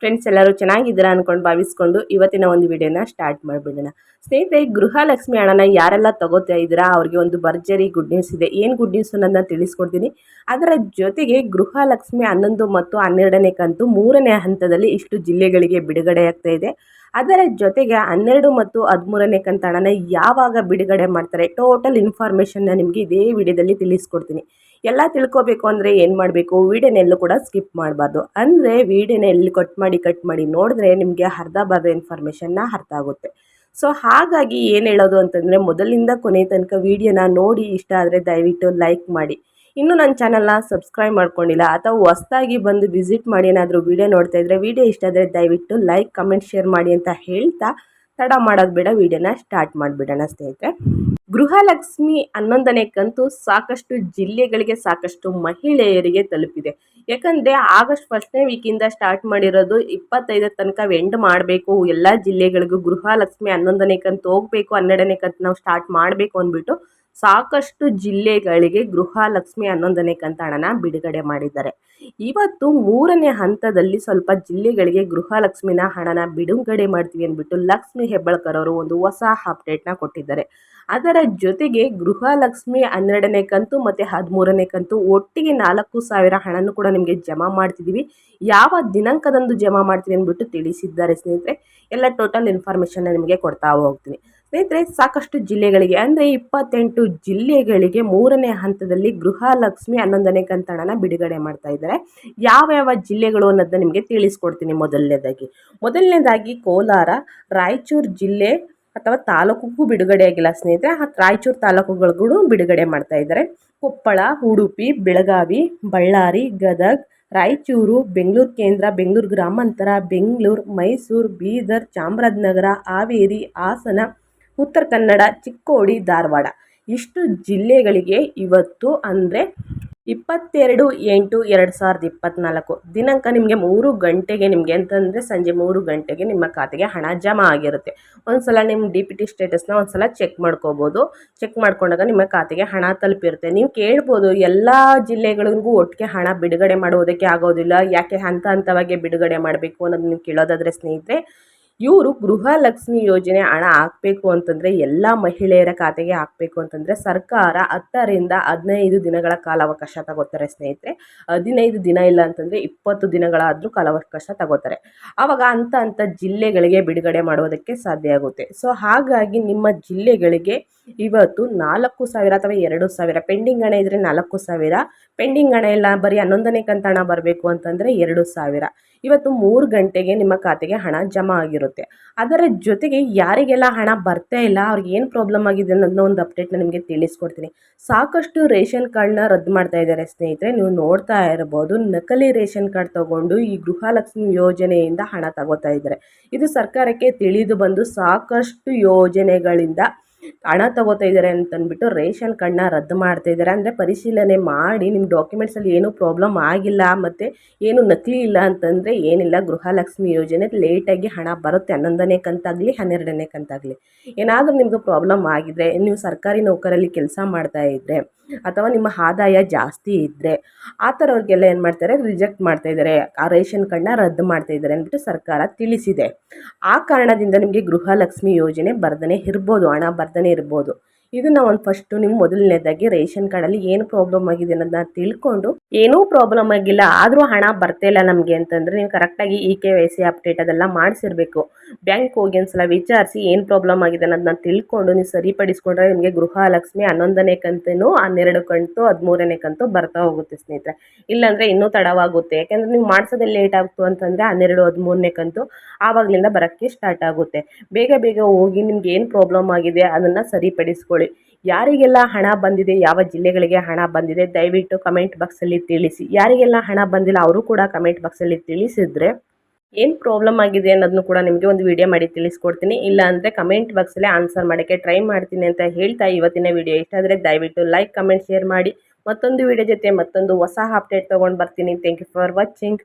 friends ಎಲ್ಲರೂ ಚೆನ್ನಾಗಿದ್ದೀರಾ ಅಂದ್ಕೊಂಡು ಭಾವಿಸ್ಕೊಂಡು ಇವತ್ತಿನ ಒಂದು ವಿಡಿಯೋನ ಸ್ಟಾರ್ಟ್ ಮಾಡಿಬಿಡೋಣ. ಸ್ನೇಹಿತರೆ, ಗೃಹಲಕ್ಷ್ಮಿ ಹಣನ ಯಾರೆಲ್ಲ ತಗೋತಾ ಇದ್ದೀರಾ? ಅವ್ರಿಗೆ ಒಂದು ಭರ್ಜರಿ ಗುಡ್ ನ್ಯೂಸ್ ಇದೆ. ಏನು ಗುಡ್ ನ್ಯೂಸ್ ಅನ್ನೋದನ್ನ ತಿಳಿಸ್ಕೊಡ್ತೀನಿ. ಅದರ ಜೊತೆಗೆ ಗೃಹಲಕ್ಷ್ಮಿ ಹನ್ನೊಂದು ಮತ್ತು ಹನ್ನೆರಡನೇ ಕಂತು ಮೂರನೇ ಹಂತದಲ್ಲಿ ಇಷ್ಟು ಜಿಲ್ಲೆಗಳಿಗೆ ಬಿಡುಗಡೆ ಆಗ್ತಾ ಇದೆ. ಅದರ ಜೊತೆಗೆ ಹನ್ನೆರಡು ಮತ್ತು ಹದಿಮೂರನೇ ಕಂತು ಯಾವಾಗ ಬಿಡುಗಡೆ ಮಾಡ್ತಾರೆ? ಟೋಟಲ್ ಇನ್ಫಾರ್ಮೇಷನ್ನ ನಿಮಗೆ ಇದೇ ವಿಡಿಯೋದಲ್ಲಿ ತಿಳಿಸ್ಕೊಡ್ತೀನಿ. ಎಲ್ಲ ತಿಳ್ಕೊಬೇಕು ಅಂದರೆ ಏನು ಮಾಡಬೇಕು? ವೀಡಿಯೋನೆಲ್ಲೂ ಕೂಡ ಸ್ಕಿಪ್ ಮಾಡಬಾರ್ದು. ಅಂದರೆ ವೀಡಿಯೋನ ಎಲ್ಲಿ ಕಟ್ ಮಾಡಿ ಕಟ್ ಮಾಡಿ ನೋಡಿದ್ರೆ ನಿಮಗೆ ಅರ್ಧ ಬರ್ಧ ಇನ್ಫಾರ್ಮೇಷನ್ನ ಅರ್ಥ ಆಗುತ್ತೆ. ಸೊ ಹಾಗಾಗಿ ಏನು ಹೇಳೋದು ಅಂತಂದರೆ ಮೊದಲಿಂದ ಕೊನೆ ತನಕ ವೀಡಿಯೋನ ನೋಡಿ ಇಷ್ಟ ಆದರೆ ದಯವಿಟ್ಟು ಲೈಕ್ ಮಾಡಿ. ಇನ್ನೂ ನನ್ನ ಚಾನಲ್ನ ಸಬ್ಸ್ಕ್ರೈಬ್ ಮಾಡ್ಕೊಂಡಿಲ್ಲ, ಅಥವಾ ಹೊಸ್ದಾಗಿ ಬಂದು ವಿಸಿಟ್ ಮಾಡಿ ಏನಾದರೂ ವೀಡಿಯೋ ನೋಡ್ತಾ ಇದ್ದರೆ ವೀಡಿಯೋ ಇಷ್ಟ ಆದರೆ ದಯವಿಟ್ಟು ಲೈಕ್ ಕಮೆಂಟ್ ಶೇರ್ ಮಾಡಿ ಅಂತ ಹೇಳ್ತಾ ತಡ ಮಾಡೋದು ಬೇಡ, ವೀಡಿಯೋನ ಸ್ಟಾರ್ಟ್ ಮಾಡಿಬಿಡೋಣ ಸ್ನೇಹಿತರೆ. ಗೃಹಲಕ್ಷ್ಮಿ ಹನ್ನೊಂದನೇ ಕಂತು ಸಾಕಷ್ಟು ಜಿಲ್ಲೆಗಳಿಗೆ ಸಾಕಷ್ಟು ಮಹಿಳೆಯರಿಗೆ ತಲುಪಿದೆ. ಯಾಕಂದರೆ ಆಗಸ್ಟ್ ಫಸ್ಟ್ನೇ ವೀಕಿಂದ ಸ್ಟಾರ್ಟ್ ಮಾಡಿರೋದು ಇಪ್ಪತ್ತೈದರ ತನಕ ಎಂಡ್ ಮಾಡಬೇಕು, ಎಲ್ಲ ಜಿಲ್ಲೆಗಳಿಗೂ ಗೃಹಲಕ್ಷ್ಮಿ ಹನ್ನೊಂದನೇ ಕಂತು ಹೋಗಬೇಕು, ಹನ್ನೆರಡನೇ ಕಂತು ನಾವು ಸ್ಟಾರ್ಟ್ ಮಾಡಬೇಕು ಅಂದ್ಬಿಟ್ಟು ಸಾಕಷ್ಟು ಜಿಲ್ಲೆಗಳಿಗೆ ಗೃಹಲಕ್ಷ್ಮಿ ಹನ್ನೊಂದನೇ ಕಂತು ಹಣನ ಬಿಡುಗಡೆ ಮಾಡಿದ್ದಾರೆ. ಇವತ್ತು ಮೂರನೇ ಹಂತದಲ್ಲಿ ಸ್ವಲ್ಪ ಜಿಲ್ಲೆಗಳಿಗೆ ಗೃಹಲಕ್ಷ್ಮಿನ ಹಣನ ಬಿಡುಗಡೆ ಮಾಡ್ತೀವಿ ಅಂದ್ಬಿಟ್ಟು ಲಕ್ಷ್ಮಿ ಹೆಬ್ಬಳ್ಕರ್ ಅವರು ಒಂದು ಹೊಸ ಅಪ್ಡೇಟ್ನ ಕೊಟ್ಟಿದ್ದಾರೆ. ಅದರ ಜೊತೆಗೆ ಗೃಹಲಕ್ಷ್ಮಿ ಹನ್ನೆರಡನೇ ಕಂತು ಮತ್ತು ಹದಿಮೂರನೇ ಕಂತು, ಒಟ್ಟಿಗೆ ನಾಲ್ಕು ಸಾವಿರ ಹಣನೂ ಕೂಡ ನಿಮಗೆ ಜಮಾ ಮಾಡ್ತಿದ್ದೀವಿ ಯಾವ ದಿನಾಂಕದಂದು ಜಮಾ ಮಾಡ್ತೀವಿ ಅಂದ್ಬಿಟ್ಟು ತಿಳಿಸಿದ್ದಾರೆ ಸ್ನೇಹಿತರೆ. ಎಲ್ಲ ಟೋಟಲ್ ಇನ್ಫಾರ್ಮೇಷನ್ನ ನಿಮಗೆ ಕೊಡ್ತಾ ಹೋಗ್ತೀನಿ. ಸ್ನೇಹಿತರೆ, ಸಾಕಷ್ಟು ಜಿಲ್ಲೆಗಳಿಗೆ, ಅಂದರೆ ಇಪ್ಪತ್ತೆಂಟು ಜಿಲ್ಲೆಗಳಿಗೆ ಮೂರನೇ ಹಂತದಲ್ಲಿ ಗೃಹಲಕ್ಷ್ಮಿ ಹನ್ನೊಂದನೇ ಕಂತಣನ ಬಿಡುಗಡೆ ಮಾಡ್ತಾ ಇದ್ದಾರೆ. ಯಾವ ಯಾವ ಜಿಲ್ಲೆಗಳು ಅನ್ನೋದನ್ನ ನಿಮಗೆ ತಿಳಿಸ್ಕೊಡ್ತೀನಿ ಮೊದಲನೇದಾಗಿ. ಮೊದಲನೇದಾಗಿ ಕೋಲಾರ, ರಾಯಚೂರು ಜಿಲ್ಲೆ ಅಥವಾ ತಾಲೂಕಿಗೂ ಬಿಡುಗಡೆ ಆಗಿಲ್ಲ ಸ್ನೇಹಿತರೆ ರಾಯಚೂರು ತಾಲೂಕುಗಳಿಗೂ ಬಿಡುಗಡೆ ಮಾಡ್ತಾ ಇದ್ದಾರೆ. ಕೊಪ್ಪಳ, ಉಡುಪಿ, ಬೆಳಗಾವಿ, ಬಳ್ಳಾರಿ, ಗದಗ್, ರಾಯಚೂರು, ಬೆಂಗಳೂರು ಕೇಂದ್ರ, ಬೆಂಗಳೂರು ಗ್ರಾಮಾಂತರ, ಬೆಂಗಳೂರು, ಮೈಸೂರು, ಬೀದರ್, ಚಾಮರಾಜನಗರ, ಹಾವೇರಿ, ಹಾಸನ, ಉತ್ತರ ಕನ್ನಡ, ಚಿಕ್ಕೋಡಿ, ಧಾರವಾಡ. ಇಷ್ಟು ಜಿಲ್ಲೆಗಳಿಗೆ ಇವತ್ತು ಅಂದರೆ ಇಪ್ಪತ್ತೆರಡು ಎಂಟು ಎರಡು ಸಾವಿರದ ಇಪ್ಪತ್ತ್ನಾಲ್ಕು ದಿನಾಂಕ ನಿಮಗೆ ಮೂರು ಗಂಟೆಗೆ ನಿಮಗೆ ಅಂತಂದರೆ ಸಂಜೆ ಮೂರು ಗಂಟೆಗೆ ನಿಮ್ಮ ಖಾತೆಗೆ ಹಣ ಜಮಾ ಆಗಿರುತ್ತೆ. ಒಂದು ಸಲ ನಿಮ್ಮ ಡಿ ಪಿ ಟಿ ಸ್ಟೇಟಸ್ನ ಒಂದು ಸಲ ಚೆಕ್ ಮಾಡ್ಕೋಬೋದು. ಚೆಕ್ ಮಾಡ್ಕೊಂಡಾಗ ನಿಮ್ಮ ಖಾತೆಗೆ ಹಣ ತಲುಪಿರುತ್ತೆ. ನೀವು ಕೇಳ್ಬೋದು, ಎಲ್ಲ ಜಿಲ್ಲೆಗಳಿಗೂ ಒಟ್ಟಿಗೆ ಹಣ ಬಿಡುಗಡೆ ಮಾಡುವುದಕ್ಕೆ ಆಗೋದಿಲ್ಲ. ಯಾಕೆ ಹಂತ ಹಂತವಾಗಿ ಬಿಡುಗಡೆ ಮಾಡಬೇಕು ಅನ್ನೋದು ನೀವು ಕೇಳೋದಾದರೆ ಸ್ನೇಹಿತರೆ ಇವರು ಗೃಹಲಕ್ಷ್ಮಿ ಯೋಜನೆ ಹಣ ಹಾಕಬೇಕು ಅಂತಂದರೆ ಎಲ್ಲ ಮಹಿಳೆಯರ ಖಾತೆಗೆ ಹಾಕಬೇಕು ಅಂತಂದರೆ ಸರ್ಕಾರ ಹತ್ತರಿಂದ ಹದಿನೈದು ದಿನಗಳ ಕಾಲಾವಕಾಶ ತಗೋತಾರೆ ಸ್ನೇಹಿತರೆ. ಹದಿನೈದು ದಿನ ಇಲ್ಲ ಅಂತಂದರೆ ಇಪ್ಪತ್ತು ದಿನಗಳಾದರೂ ಕಾಲಾವಕಾಶ ತಗೋತಾರೆ. ಆವಾಗ ಅಂತ ಅಂಥ ಜಿಲ್ಲೆಗಳಿಗೆ ಬಿಡುಗಡೆ ಮಾಡೋದಕ್ಕೆ ಸಾಧ್ಯ ಆಗುತ್ತೆ. ಸೊ ಹಾಗಾಗಿ ನಿಮ್ಮ ಜಿಲ್ಲೆಗಳಿಗೆ ಇವತ್ತು ನಾಲ್ಕು ಸಾವಿರ ಅಥವಾ ಎರಡು ಸಾವಿರ, ಪೆಂಡಿಂಗ್ ಹಣ ಇದ್ದರೆ ನಾಲ್ಕು ಸಾವಿರ, ಪೆಂಡಿಂಗ್ ಹಣ ಇಲ್ಲ, ಬರೀ ಹನ್ನೊಂದನೇ ಹಣ ಬರಬೇಕು ಅಂತಂದರೆ ಎರಡು ಸಾವಿರ. ಇವತ್ತು ಮೂರು ಗಂಟೆಗೆ ನಿಮ್ಮ ಖಾತೆಗೆ ಹಣ ಜಮಾ ಆಗಿರುತ್ತೆ. ಅದರ ಜೊತೆಗೆ ಯಾರಿಗೆಲ್ಲ ಹಣ ಬರ್ತಾ ಇಲ್ಲ, ಅವ್ರಿಗೆ ಏನು ಪ್ರಾಬ್ಲಮ್ ಆಗಿದೆ ಅನ್ನೋದನ್ನ ಒಂದು ಅಪ್ಡೇಟ್ನ ನಿಮಗೆ ತಿಳಿಸ್ಕೊಡ್ತೀನಿ. ಸಾಕಷ್ಟು ರೇಷನ್ ಕಾರ್ಡ್ನ ರದ್ದು ಮಾಡ್ತಾ ಇದ್ದಾರೆ ಸ್ನೇಹಿತರೆ. ನೀವು ನೋಡ್ತಾ ಇರ್ಬೋದು ನಕಲಿ ರೇಷನ್ ಕಾರ್ಡ್ ತಗೊಂಡು ಈ ಗೃಹಲಕ್ಷ್ಮಿ ಯೋಜನೆಯಿಂದ ಹಣ ತಗೋತಾ ಇದ್ದಾರೆ. ಇದು ಸರ್ಕಾರಕ್ಕೆ ತಿಳಿದು ಬಂದು ಸಾಕಷ್ಟು ಯೋಜನೆಗಳಿಂದ ಹಣ ತಗೋತಾ ಇದ್ದಾರೆ ಅಂತಂದ್ಬಿಟ್ಟು ರೇಷನ್ ಕಾರ್ಡ್ನ ರದ್ದು ಮಾಡ್ತಾ ಇದ್ದಾರೆ. ಅಂದರೆ ಪರಿಶೀಲನೆ ಮಾಡಿ ನಿಮ್ಮ ಡಾಕ್ಯುಮೆಂಟ್ಸಲ್ಲಿ ಏನೂ ಪ್ರಾಬ್ಲಮ್ ಆಗಿಲ್ಲ ಮತ್ತು ಏನು ನಕಲಿ ಇಲ್ಲ ಅಂತಂದರೆ ಏನಿಲ್ಲ. ಗೃಹಲಕ್ಷ್ಮಿ ಯೋಜನೆ ಲೇಟಾಗಿ ಹಣ ಬರುತ್ತೆ. ಹನ್ನೊಂದನೇ ಕಂತಾಗಲಿ, ಹನ್ನೆರಡನೇ ಕಂತಾಗಲಿ. ಏನಾದರೂ ನಿಮ್ಮದು ಪ್ರಾಬ್ಲಮ್ ಆಗಿದ್ರೆ, ನೀವು ಸರ್ಕಾರಿ ನೌಕರಲ್ಲಿ ಕೆಲಸ ಮಾಡ್ತಾ ಇದ್ದರೆ ಅಥವಾ ನಿಮ್ಮ ಆದಾಯ ಜಾಸ್ತಿ ಇದ್ದರೆ ಆ ಥರವ್ರಿಗೆಲ್ಲ ಏನು ಮಾಡ್ತಾರೆ? ರಿಜೆಕ್ಟ್ ಮಾಡ್ತಾ ಇದ್ದಾರೆ ಆ ರೇಷನ್ ಕಾರ್ಡ್ನ ರದ್ದು ಮಾಡ್ತಾ ಇದ್ದಾರೆ ಅಂದ್ಬಿಟ್ಟು ಸರ್ಕಾರ ತಿಳಿಸಿದೆ. ಆ ಕಾರಣದಿಂದ ನಿಮಗೆ ಗೃಹಲಕ್ಷ್ಮಿ ಯೋಜನೆ ಬರ್ದನೆ ಇರ್ಬೋದು, ಹಣ ಬರ್ದನೆ ಇರ್ಬೋದು. ಇದನ್ನು ಒಂದು ಫಸ್ಟು ನಿಮ್ಮ ಮೊದಲನೇದಾಗಿ ರೇಷನ್ ಕಾರ್ಡಲ್ಲಿ ಏನು ಪ್ರಾಬ್ಲಮ್ ಆಗಿದೆ ಅನ್ನೋದನ್ನ ತಿಳ್ಕೊಂಡು ಏನೂ ಪ್ರಾಬ್ಲಮ್ ಆಗಿಲ್ಲ, ಆದರೂ ಹಣ ಬರ್ತಾಯಿಲ್ಲ ನಮಗೆ ಅಂತಂದರೆ ನೀವು ಕರೆಕ್ಟಾಗಿ E K Y C update ಅದೆಲ್ಲ ಮಾಡಿಸಿರ್ಬೇಕು. ಬ್ಯಾಂಕ್ ಹೋಗಿ ಒಂದ್ಸಲ ವಿಚಾರಿಸಿ ಏನು ಪ್ರಾಬ್ಲಮ್ ಆಗಿದೆ ಅನ್ನೋದನ್ನ ತಿಳ್ಕೊಂಡು ನೀವು ಸರಿಪಡಿಸ್ಕೊಂಡ್ರೆ ನಿಮಗೆ ಗೃಹಲಕ್ಷ್ಮಿ ಹನ್ನೊಂದನೇ ಕಂತೇನು ಹನ್ನೆರಡು ಕಂತು ಹದಿಮೂರನೇ ಕಂತು ಬರ್ತಾ ಹೋಗುತ್ತೆ ಸ್ನೇಹಿತರೆ. ಇಲ್ಲಾಂದರೆ ಇನ್ನೂ ತಡವಾಗುತ್ತೆ. ಯಾಕೆಂದರೆ ನೀವು ಮಾಡಿಸೋದೇ ಲೇಟ್ ಆಗ್ತು ಅಂತಂದರೆ ಹನ್ನೆರಡು, ಹದಿಮೂರನೇ ಕಂತು ಆವಾಗಲಿಂದ ಬರೋಕ್ಕೆ ಸ್ಟಾರ್ಟ್ ಆಗುತ್ತೆ. ಬೇಗ ಬೇಗ ಹೋಗಿ ನಿಮ್ಗೆ ಏನು ಪ್ರಾಬ್ಲಮ್ ಆಗಿದೆ ಅದನ್ನು ಸರಿಪಡಿಸ್ಕೊಳ್ಳಿ ಯಾರಿಗೆಲ್ಲ ಹಣ ಬಂದಿದೆ, ಯಾವ ಜಿಲ್ಲೆಗಳಿಗೆ ಹಣ ಬಂದಿದೆ, ದಯವಿಟ್ಟು ಕಮೆಂಟ್ ಬಾಕ್ಸಲ್ಲಿ ತಿಳಿಸಿ. ಯಾರಿಗೆಲ್ಲ ಹಣ ಬಂದಿಲ್ಲ, ಅವರು ಕೂಡ ಕಮೆಂಟ್ ಬಾಕ್ಸಲ್ಲಿ ತಿಳಿಸಿದ್ರೆ ಏನು ಪ್ರಾಬ್ಲಮ್ ಆಗಿದೆ ಅನ್ನೋದನ್ನು ಕೂಡ ನಿಮಗೆ ಒಂದು ವಿಡಿಯೋ ಮಾಡಿ ತಿಳಿಸ್ಕೊಡ್ತೀನಿ. ಇಲ್ಲ ಅಂದರೆ ಕಮೆಂಟ್ ಬಾಕ್ಸಲ್ಲೇ ಆನ್ಸರ್ ಮಾಡೋಕ್ಕೆ ಟ್ರೈ ಮಾಡ್ತೀನಿ ಅಂತ ಹೇಳ್ತಾ ಇವತ್ತಿನ ವಿಡಿಯೋ ಇಷ್ಟ ದಯವಿಟ್ಟು ಲೈಕ್ ಕಮೆಂಟ್ ಶೇರ್ ಮಾಡಿ. ಮತ್ತೊಂದು ವಿಡಿಯೋ ಜೊತೆ ಮತ್ತೊಂದು ಹೊಸ ಅಪ್ಡೇಟ್ ತೊಗೊಂಡು ಬರ್ತೀನಿ. Thank you for watching